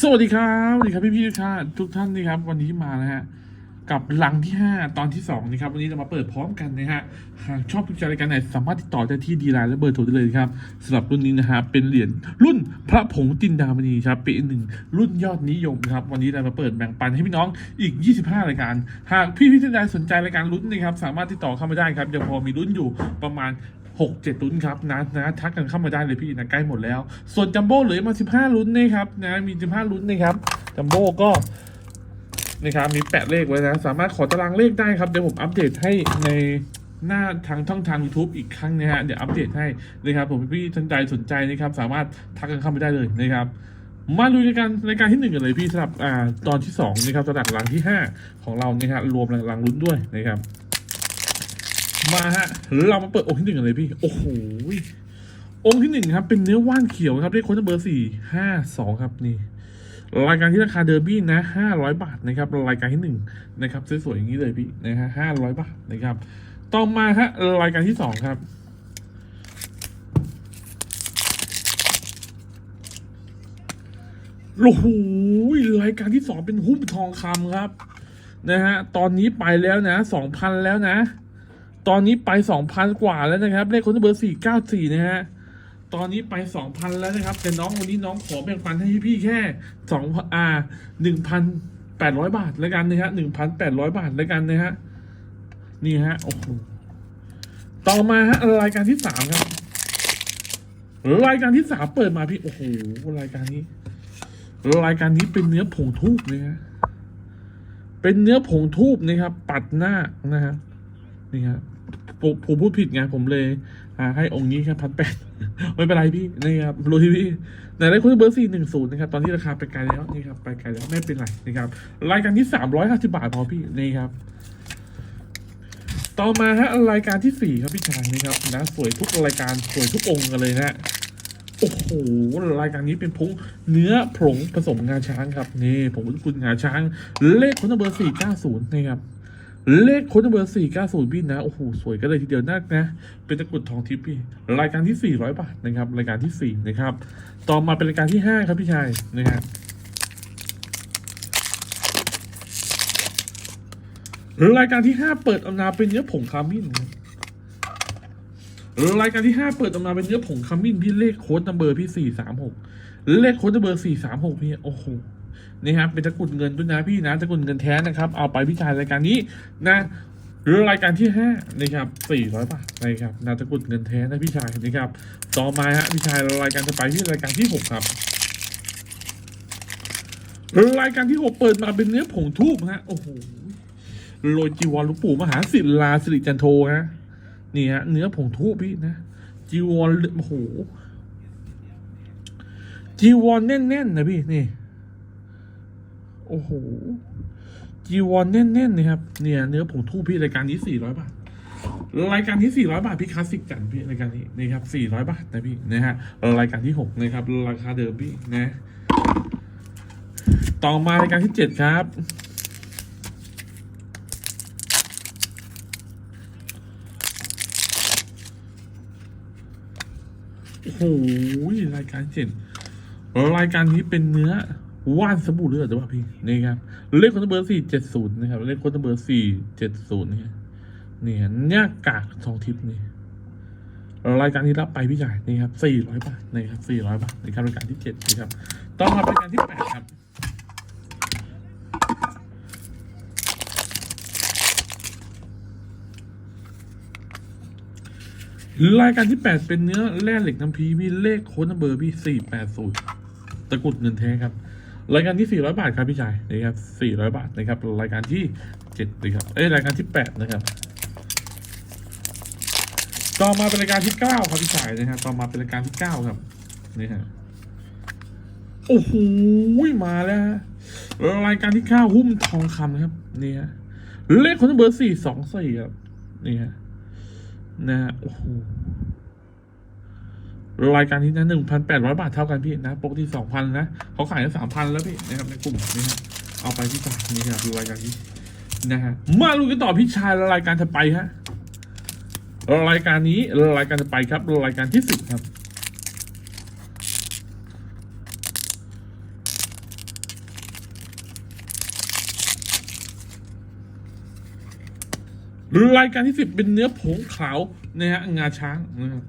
สวัสดีครับสวัสดีครับพี่พี่ๆทุกท่านทุกท่านนี่ครับ วันนี้มานะฮะกับหลังที่ 5 ตอนที่2นะครับวันนี้จะมาเปิดพร้อมกันนะฮะหากชอบทุกใจรายการไหนสามารถติดต่อได้ที่ดีไลน์และเบอร์โทรได้เลยครับสำหรับรุ่นนี้นะฮะเป็นเหรียญรุ่นพระผงจินดามณีครับเป็นหนึ่งรุ่นยอดนิยมครับวันนี้เรามาเปิดแบ่งปันให้พี่น้องอีก 25 รายการ หากพี่พี่ๆท่านใดสนใจรายการลุ้นนะครับสามารถติดต่อเข้ามาได้ครับยังพอมีลุ้นอยู่ประมาณ หกเจ็ดลุ้นครับนะนะทักกันเข้ามาได้เลยพี่นะใกล้หมดแล้ว ส่วนจัมโบ้เหลือมาสิบห้าลุ้นนะครับนะมีสิบห้าลุ้นนะครับจัมโบ้ก็นะครับมีแปะเลขไว้นะ สามารถขอตารางเลขได้ครับ เดี๋ยวผมอัปเดตให้ในหน้าทางช่องทาง YouTube อีกครั้งนะฮะเดี๋ยวอัปเดตให้นะครับผมพี่ๆท่านใดสนใจนะครับ สามารถทักกันเข้ามาได้เลยนะครับมาดูในการในการที่หนึ่งกันเลยพี่สำหรับอ่าตอนที่สองนะครับสำหรับหลังที่ห้าของเรานะครับรวมหลังลุ้นด้วยนะครับ มาฮะเรามาเปิดองค์ที่หนึ่งกันเลยพี่ โอ้โหองค์ที่หนึ่งครับ เป็นเนื้อว่านเขียวครับเลขโค้ดเบอร์สี่ห้าสองครับนี่ รายการที่ราคาเดอร์บี้นะห้าร้อยบาทนะครับ รายการที่หนึ่งนะครับสวยๆอย่างนี้เลยพี่นะฮะห้าร้อยบาทนะครับ ต่อมาฮะรายการที่สองครับโอ้โหรายการที่สองเป็นหุ้มทองคำครับ นะฮะ ตอนนี้ไปแล้วนะสองพันแล้วนะ ตอนนี้ไปสองพันกว่าแล้วนะครับ เลขคนที่เบอร์สี่เก้าสี่นะฮะตอนนี้ไปสองพันแล้วนะครับ แต่น้องวันนี้น้องขอแบ่งปันให้พี่แค่สองอ่าหนึ่งพันแปดร้อยบาทแล้วกันนะฮะหนึ่งพันแปดร้อยบาทแล้วกันนะฮะนี่ฮะโอ้โหต่อมาฮะรายการที่สามครับ รายการที่สามเปิดมาพี่โอ้โหรายการนี้ รายการนี้เป็นเนื้อผงทูบนะฮะเป็นเนื้อผงทูบนะครับ ปัดหน้านะฮะนี่ครับ ผมผมพูดผิดไงผมเลยอ่าให้องค์นี้แค่พันแปดไม่เป็นไรพี่นี่ครับรู้ที่พี่ไหนได้คุณเบอร์สี่หนึ่งศูนย์นะครับตอนนี้ราคาไปไกลแล้วนี่ครับไปไกลแล้วไม่เป็นไรนะครับรายการที่สามร้อยห้าสิบาทพอพี่นี่ครับ ต่อมาฮะรายการที่สี่ครับพี่ชายนี่ครับนะสวยทุกรายการสวยทุกองค์กันเลยนะโอ้โหรายการนี้เป็นผงเนื้อผงผสมงาช้างครับนี่ผงพุทธคุณงาช้างเลขคุณเบอร์สี่เก้าศูนย์นะครับ เลขโค้ดเบอร์สี่เก้าศูนย์พี่นะ โอ้โห สวยกันเลยทีเดียวนักนะ เป็นตะกรุดทองทิพย์พี่ รายการที่สี่ร้อยบาทนะครับ รายการที่สี่นะครับ ต่อมาเป็นรายการที่ห้าครับพี่ชายนะครับรายการที่ห้าเปิดอำนาเป็นเนื้อผงคามินรายการที่ห้าเปิดอำนาเป็นเนื้อผงคามินพี่เลขโค้ดนัมเบอร์พี่สี่สามหกเลขโค้ดนัมเบอร์สี่สามหกพี่โอ้โห นี่ครับเป็นตะกุดเงินด้วยนะพี่นะตะกุดเงินแท้นะครับ เอาไปพี่ชายรายการนี้นะหรือรายการที่ห้านะครับสี่ร้อยบาทนะครับนาตะกุดเงินแท้นะพี่ชายนะครับต่อมาฮะพี่ชายรายการจะไปที่รายการที่หกครับรายการที่หกเปิดมาเป็นเนื้อผงทูบฮะโอ้โหโรยจีวรหลวงปู่มหาศิลาสิริจันโทฮะนี่ฮะเนื้อผงทูบพี่นะจีวรโอ้โหจีวรแน่นๆนะพี่นี่ โอ้โหจีวอนแน่นๆนะครับ เนี่ย เนื้อผงทูพี่รายการนี้สี่ร้อยบาทรายการที่สี่ร้อยบาท พี่คลาสสิกจันพี่รายการนี้นี่ครับสี่ร้อยบาทนะพี่นะฮะรายการที่หกนะครับ ราคาเดิมพี่นะ ต่อมารายการที่เจ็ดครับ โอ้โหรายการเจ็ดรายการนี้เป็นเนื้อ ว่านสบู่เลือดหรือเปล่าพี่นี่ครับเลขคนเบอร์สี่เจ็ดศูนย์นะครับเลขคนเบอร์สี่เจ็ดศูนย์นี่นี่เนี่ยกากทองทิพย์นี่รายการที่รับไปพี่ชายนี่ครับสี่ร้อยบาทนี่ครับสี่ร้อยบาทในการรายการที่เจ็ดนะครับต่อมารายการที่แปดครับรายการที่แปดเป็นเนื้อแร่เหล็กน้ำพีมีเลขโค้ดนัมเบอร์พี่สี่แปดศูนย์ตะกรุดเงินแท้ครับ รายการที่สี่ร้อยบาทครับพี่ชายนะครับสี่ร้อยบาทนะครับ รายการที่เจ็ดนะครับ เอ้ยรายการที่แปดนะครับ ต่อมาเป็นรายการที่เก้าครับพี่ชายนะครับ ต่อมาเป็นรายการที่เก้าครับ นี่ฮะ โอ้โห มาแล้ว รายการที่เก้าหุ้มทองคำนะครับ นี่ฮะ เลขคนเบอร์สี่สองสี่ครับ นี่ฮะ นะฮะ โอ้โห รายการนี้นะหนึ่งพันแปดร้อยบาทเท่ากันพี่นะปกติสองพันนะเขาขายแล้สามพันแล้วพี่นะครับในกลุ่มนี่ฮะเอาไปที่จ่ายนี่ครับรายการนี้นะฮะมาลุยกันต่อพี่ชายรายการถัดไปฮะรายการนี้รายการถัดไปครับรายการที่สิบครับรายการที่สิบเป็นเนื้อผงขาวนะฮะงาช้างนะครับ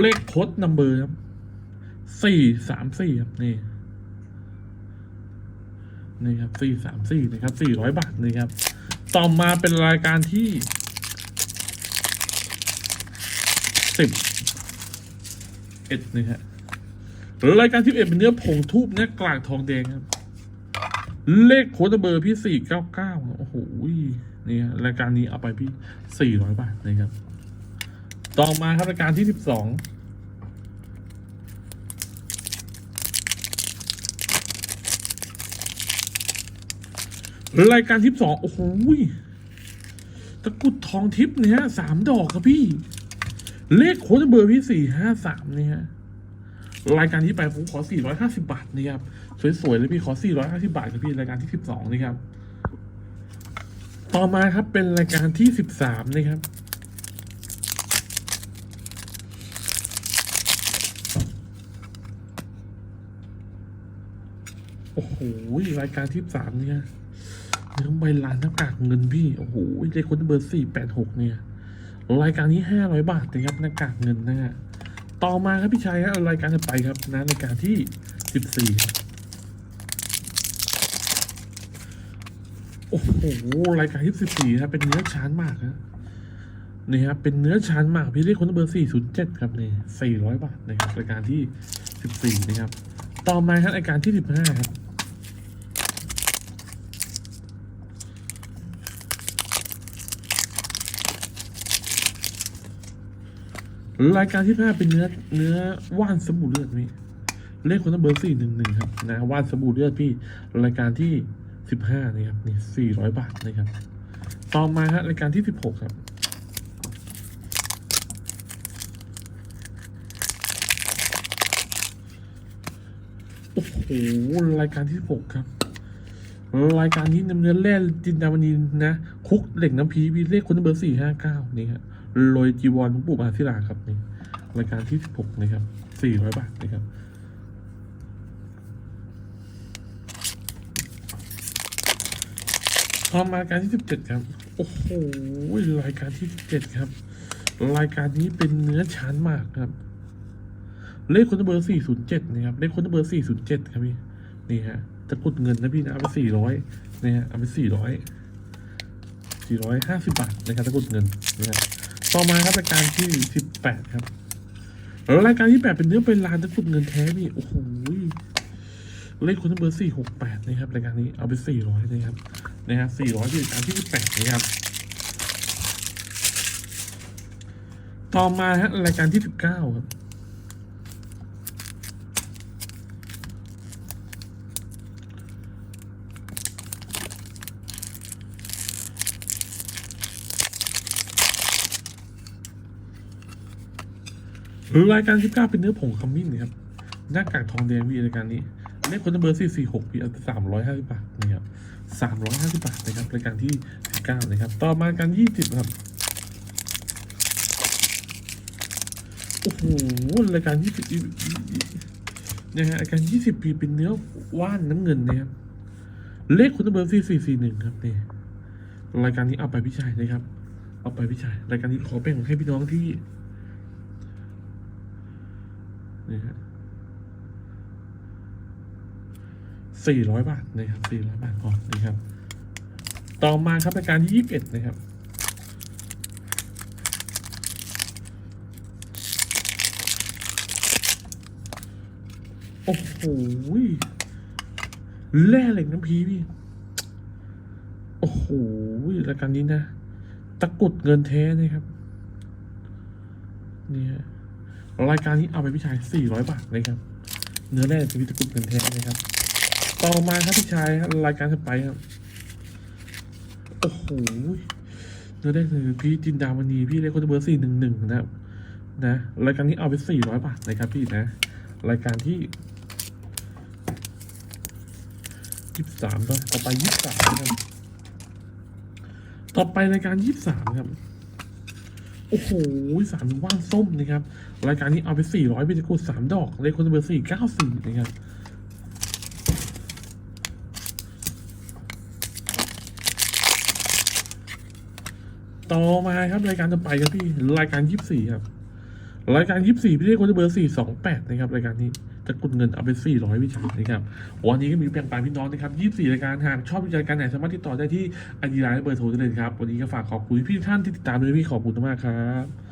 เลขโค้ดนัมเบอร์ครับสี่สามสี่ครับนี่นี่ครับสี่สามสี่นะครับสี่ร้อยบาทนะครับ ต่อมาเป็นรายการที่สิบเอ็ดนะฮะรายการที่เอ็ดเป็นเนื้อผงทูบเนื้อกลางทองแดงครับ เลขโค้ดเบอร์พี่สี่เก้าเก้าโอ้โหนี่รายการนี้เอาไปพี่สี่ร้อยบาทนะครับ ต่อมาครับรายการที่สิบสองรายการที่สองโอ้โหตะกุดทองทิพย์เนี่ยสามดอกครับพี่ เลขโค้ดเบอร์พี่สี่ห้าสามเนี่ยรายการที่ไปผมขอ450บาทนะครับสวยๆเลยพี่ขอ450บาทครับพี่รายการที่12นะครับ ต่อมาครับเป็นรายการที่13นะครับ โอ้โหรายการที่3เนี่ยเนื้อใบลานหน้ากากเงินพี่โอ้โหเลขคนเบอร์486เนี่ย รายการนี้500บาทนะครับหน้ากากเงินนะฮะต่อมาครับพี่ชัยครับรายการถัดไปครับนะรายการที่สิบสี่โอ้โหรายการที่สิบสี่ครับเป็นเนื้อชานมากนะนี่ครับเป็นเนื้อชานมากพี่เรียกคนเบอร์สี่ศูนย์เจ็ดครับนี่สี่ร้อยบาทนะครับรายการที่สิบสี่นะครับ ต่อมาครับรายการที่สิบห้าครับ รายการที่ห้าเป็นเนื้อเนื้อว่านสบู่เลือดพี่เลขคนละเบอร์สี่หนึ่งหนึ่งครับนะว่านสบู่เลือดพี่รายการที่สิบห้านี่ครับนี่สี่ร้อยบาทนะครับ ต่อมาฮะรายการที่สิบหกครับโอ้โหรายการที่สิบหกครับ รายการนี้นำเนื้อแร่จินดามณีนะคุกเหล็กน้ำพีพี่เลขคนละเบอร์สี่ห้าเก้านี่ครับ โรยจีวรหลวงปู่มหาศิลาครับนี่รายการที่สิบหกนะครับสี่ร้อยบาทนะครับพอมารายการที่สิบเจ็ดครับ โอ้โหรายการที่สิบเจ็ดครับ รายการนี้เป็นเนื้อชั้นมากครับ เลขคนเบอร์สี่ศูนย์เจ็ดนะครับ เลขคนเบอร์สี่ศูนย์เจ็ดครับพี่ นี่ฮะตะกดเงินนะพี่นะ เอาไปสี่ร้อยนี่ฮะ เอาไปสี่ร้อยสี่ร้อยห้าสิบบาทนะครับตะกดเงินนะครับ ต่อมาครับรายการที่สิบแปดครับแล้วรายการที่แปดเป็นเนื้อเป็นลานตะกรุดเงินแท้นี่โอ้โหเลขคนเบอร์สี่หกแปดนะครับรายการนี้เอาไปสี่ร้อยนะครับนะฮะสี่ร้อยที่รายการที่สิบแปดนะครับต่อมาฮะรายการที่สิบเก้าครับ รือรายการที่เก้าเป็นเนื้อผงขมิ้นนะครับหน้ากากทองแดงวีรายการนี้เลขคนเบอร์สี่สี่หกปีสามร้อยห้าสิบบาทนะครับสามร้อยห้าสิบบาทนะครับรายการที่สิบเก้านะครับ ต่อมาการยี่สิบครับโอ้โหรายการยี่สิบนะฮะรายการยี่สิบปีเป็นเนื้อว่านน้ำเงินนะครับเลขคนเบอร์สี่สี่สี่หนึ่งครับนี่รายการนี้เอาไปพี่ชายนะครับ เอาไปพี่ชาย รายการนี้ขอแบ่งให้พี่น้องที่ นี่ฮะสี่ร้อยบาทนะครับสี่ร้อยบาทก่อนนะครับ ต่อมาครับรายการที่ยี่สิบเอ็ดนะครับโอ้โหแร่เหล็กน้ำพีพี่ โอ้โหรายการนี้นะ ตะกุดเงินแท้นะครับ นี่ย รายการนี้เอาไปพี่ชาย 400 บาทนะครับ เนื้อแร่ชีวิตตะกรุดเงินแท้นะครับ ต่อมาครับพี่ชายรายการถัดไปครับ โอ้โห เนื้อแร่คือพี่จินดามณีพี่เลขคนเบอร์สี่หนึ่งหนึ่งนะครับ นะ รายการนี้เอาไป 400 บาทนะครับพี่นะ รายการที่ยี่สิบสามต่อต่อไปยี่สิบสามครับ ต่อไปรายการยี่สิบสามครับ โอ้โหสามว่านส้มนะครับ รายการนี้เอาไปสี่ร้อยไปจะกูดสามดอก เลขคนเบอร์สี่เก้าสี่นะครับต่อมาครับรายการต่อไปครับพี่ รายการยี่สิบสี่ครับ รายการยี่สี่พี่เรียกว่าเบอร์สี่สองแปดนะครับรายการนี้จะกดเงินเอาไปสี่ร้อยวิชานะครับวันนี้ก็มีแบ่งปันพี่น้องนะครับยี่สี่รายการหากชอบวิจัยการไหนสามารถติดต่อได้ที่ไอดีไลน์เบอร์โทรได้เลยครับ วันนี้ก็ฝากขอบคุณพี่ท่านที่ติดตามด้วยพี่ขอบคุณมากครับ